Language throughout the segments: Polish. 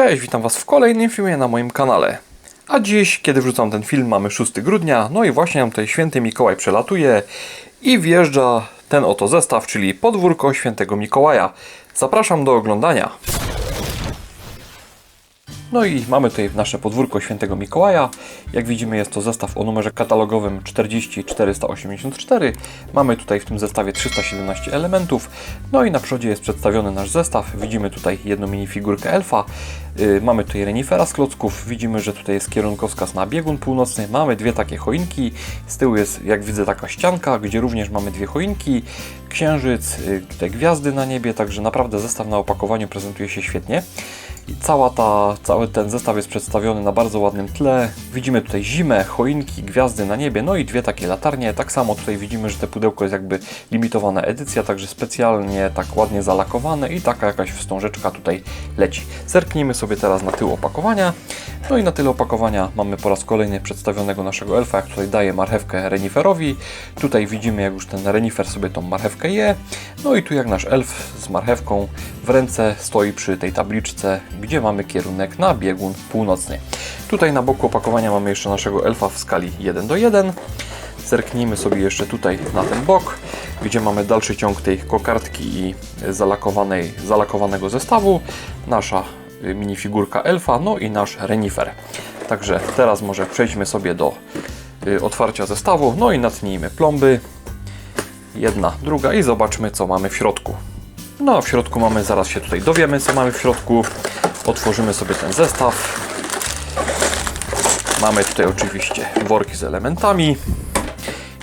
Cześć, witam Was w kolejnym filmie na moim kanale. A dziś, kiedy wrzucam ten film, mamy 6 grudnia, no i właśnie nam tutaj święty Mikołaj przelatuje i wjeżdża ten oto zestaw, czyli podwórko świętego Mikołaja. Zapraszam do oglądania. No i mamy tutaj nasze podwórko świętego Mikołaja. Jak widzimy jest to zestaw o numerze katalogowym 40484. Mamy tutaj w tym zestawie 317 elementów. No i na przodzie jest przedstawiony nasz zestaw. Widzimy tutaj jedną minifigurkę elfa. Yy, mamy tutaj renifera z klocków. Widzimy, że tutaj jest kierunkowskaz na biegun północny. Mamy dwie takie choinki. Z tyłu jest, jak widzę, taka ścianka, gdzie również mamy dwie choinki. Księżyc, yy, te gwiazdy na niebie. Także naprawdę zestaw na opakowaniu prezentuje się świetnie. Cała ta, cały ten zestaw jest przedstawiony na bardzo ładnym tle. Widzimy tutaj zimę, choinki, gwiazdy na niebie, no i dwie takie latarnie. Tak samo tutaj widzimy, że te pudełko jest jakby limitowana edycja, także specjalnie tak ładnie zalakowane i taka jakaś wstążeczka tutaj leci. Zerknijmy sobie teraz na tył opakowania. No i na tyle opakowania mamy po raz kolejny przedstawionego naszego elfa, jak tutaj daje marchewkę reniferowi. Tutaj widzimy, jak już ten renifer sobie tą marchewkę je. No i tu jak nasz elf z marchewką w ręce stoi przy tej tabliczce, gdzie mamy kierunek na biegun północny. Tutaj na boku opakowania mamy jeszcze naszego elfa w skali 1 do 1. Zerknijmy sobie jeszcze tutaj na ten bok, gdzie mamy dalszy ciąg tej kokardki i zalakowanej, zalakowanego zestawu. Nasza minifigurka elfa, no i nasz renifer. Także teraz może przejdźmy sobie do y, otwarcia zestawu, no i natnijmy plomby. Jedna, druga i zobaczmy co mamy w środku. No a w środku mamy, zaraz się tutaj dowiemy co mamy w środku. Otworzymy sobie ten zestaw. Mamy tutaj oczywiście worki z elementami.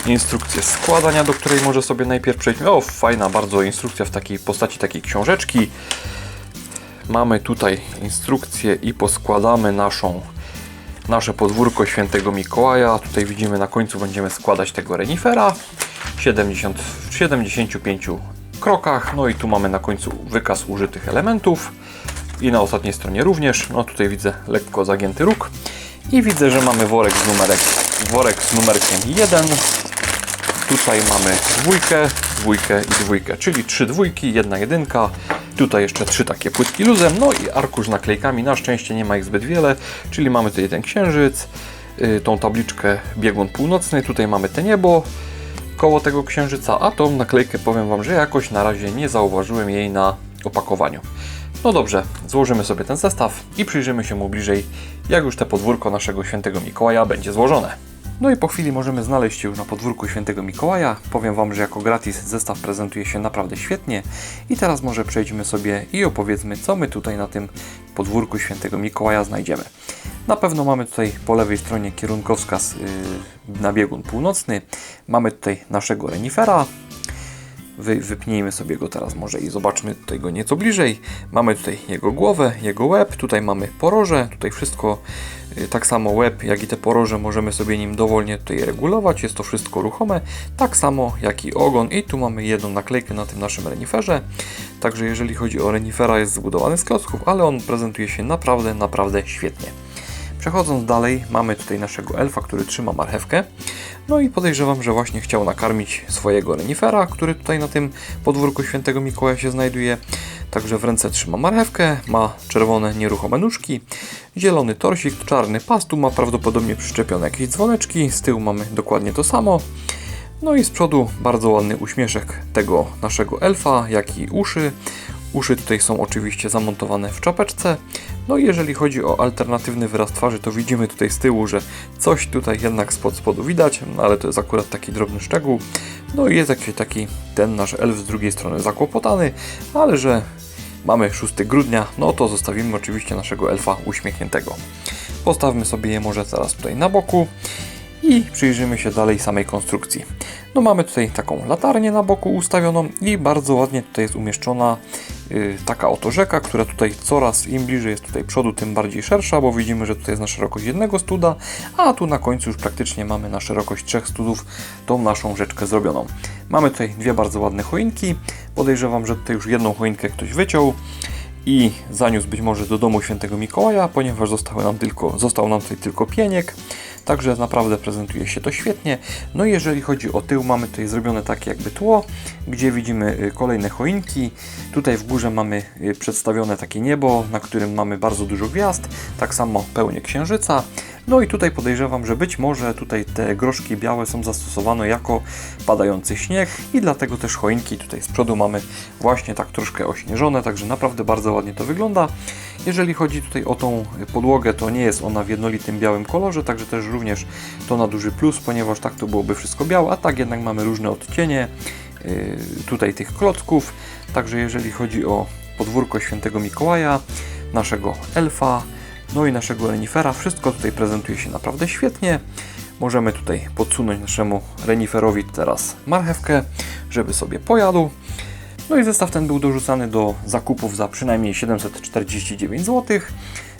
Instrukcję składania, do której może sobie najpierw przejdźmy. O, fajna bardzo instrukcja w takiej postaci takiej książeczki. Mamy tutaj instrukcję i poskładamy naszą, nasze podwórko świętego Mikołaja. Tutaj widzimy na końcu będziemy składać tego renifera. 70, w 75 krokach. No i tu mamy na końcu wykaz użytych elementów. I na ostatniej stronie również. No tutaj widzę lekko zagięty róg. I widzę, że mamy worek z, numerek, worek z numerkiem 1. Tutaj mamy dwójkę, dwójkę i dwójkę, czyli trzy dwójki, jedna jedynka. Tutaj jeszcze trzy takie płytki luzem, no i arkusz z naklejkami. Na szczęście nie ma ich zbyt wiele, czyli mamy tutaj ten księżyc, yy, tą tabliczkę biegun północny, tutaj mamy te niebo koło tego księżyca, a tą naklejkę powiem Wam, że jakoś na razie nie zauważyłem jej na opakowaniu. No dobrze, złożymy sobie ten zestaw i przyjrzymy się mu bliżej, jak już te podwórko naszego świętego Mikołaja będzie złożone. No i po chwili możemy znaleźć ją na podwórku świętego Mikołaja. Powiem Wam, że jako gratis zestaw prezentuje się naprawdę świetnie. I teraz może przejdźmy sobie i opowiedzmy, co my tutaj na tym podwórku świętego Mikołaja znajdziemy. Na pewno mamy tutaj po lewej stronie kierunkowskaz yy, na biegun północny. Mamy tutaj naszego renifera, Wy, wypnijmy sobie go teraz może i zobaczmy tutaj go nieco bliżej. Mamy tutaj jego głowę, jego łeb, tutaj mamy poroże, tutaj wszystko y, tak samo łeb, jak i te poroże możemy sobie nim dowolnie tutaj regulować, jest to wszystko ruchome, tak samo jak i ogon i tu mamy jedną naklejkę na tym naszym reniferze. Także jeżeli chodzi o renifera jest zbudowany z klocków, ale on prezentuje się naprawdę, naprawdę świetnie. Przechodząc dalej, mamy tutaj naszego elfa, który trzyma marchewkę. No i podejrzewam, że właśnie chciał nakarmić swojego renifera, który tutaj na tym podwórku świętego Mikołaja się znajduje. Także w ręce trzyma marchewkę, ma czerwone nieruchome nóżki, zielony torsik, czarny pas, tu ma prawdopodobnie przyczepione jakieś dzwoneczki, z tyłu mamy dokładnie to samo. No i z przodu bardzo ładny uśmieszek tego naszego elfa, jak i uszy. Uszy tutaj są oczywiście zamontowane w czapeczce. No i jeżeli chodzi o alternatywny wyraz twarzy, to widzimy tutaj z tyłu, że coś tutaj jednak spod spodu widać, no ale to jest akurat taki drobny szczegół. No i jest jakiś taki ten nasz elf z drugiej strony zakłopotany, ale że mamy 6 grudnia, no to zostawimy oczywiście naszego elfa uśmiechniętego. Postawmy sobie je może teraz tutaj na boku i przyjrzymy się dalej samej konstrukcji. No mamy tutaj taką latarnię na boku ustawioną i bardzo ładnie tutaj jest umieszczona taka oto rzeka, która tutaj coraz im bliżej jest tutaj przodu, tym bardziej szersza, bo widzimy, że tutaj jest na szerokość jednego studa, a tu na końcu już praktycznie mamy na szerokość trzech studów tą naszą rzeczkę zrobioną. Mamy tutaj dwie bardzo ładne choinki, podejrzewam, że tutaj już jedną choinkę ktoś wyciął i zaniósł być może do domu świętego Mikołaja, ponieważ zostały nam tylko, został nam tutaj tylko pieniek. Także naprawdę prezentuje się to świetnie. No i jeżeli chodzi o tył, mamy tutaj zrobione takie jakby tło, gdzie widzimy y, kolejne choinki. Tutaj w górze mamy y, przedstawione takie niebo, na którym mamy bardzo dużo gwiazd, tak samo pełnię księżyca. No i tutaj podejrzewam, że być może tutaj te groszki białe są zastosowane jako padający śnieg i dlatego też choinki tutaj z przodu mamy właśnie tak troszkę ośnieżone, także naprawdę bardzo ładnie to wygląda. Jeżeli chodzi tutaj o tą podłogę, to nie jest ona w jednolitym białym kolorze, także też również to na duży plus, ponieważ tak to byłoby wszystko białe, a tak jednak mamy różne odcienie yy, tutaj tych klocków. Także jeżeli chodzi o podwórko świętego Mikołaja, naszego elfa, no i naszego renifera, wszystko tutaj prezentuje się naprawdę świetnie. Możemy tutaj podsunąć naszemu reniferowi teraz marchewkę, żeby sobie pojadł. No i zestaw ten był dorzucany do zakupów za przynajmniej 749 zł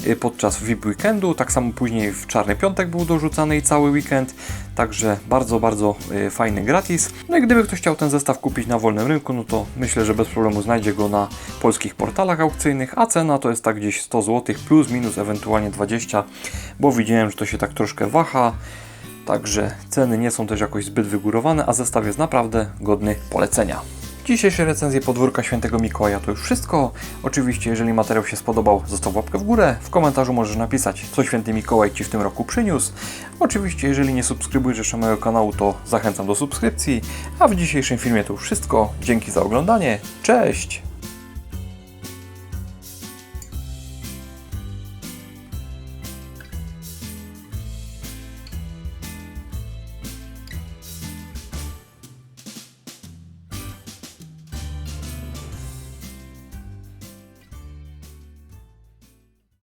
y, podczas VIP weekendu. Tak samo później w Czarny Piątek był dorzucany i cały weekend. Także bardzo, bardzo y, fajny gratis. No i gdyby ktoś chciał ten zestaw kupić na wolnym rynku, no to myślę, że bez problemu znajdzie go na polskich portalach aukcyjnych, a cena to jest tak gdzieś 100 zł plus minus ewentualnie 20, bo widziałem, że to się tak troszkę waha. Także ceny nie są też jakoś zbyt wygórowane, a zestaw jest naprawdę godny polecenia. Dzisiejsze recenzje podwórka Świętego Mikołaja to już wszystko. Oczywiście, jeżeli materiał się spodobał, zostaw łapkę w górę. W komentarzu możesz napisać, co Święty Mikołaj Ci w tym roku przyniósł. Oczywiście, jeżeli nie subskrybujesz jeszcze mojego kanału, to zachęcam do subskrypcji. A w dzisiejszym filmie to już wszystko. Dzięki za oglądanie. Cześć!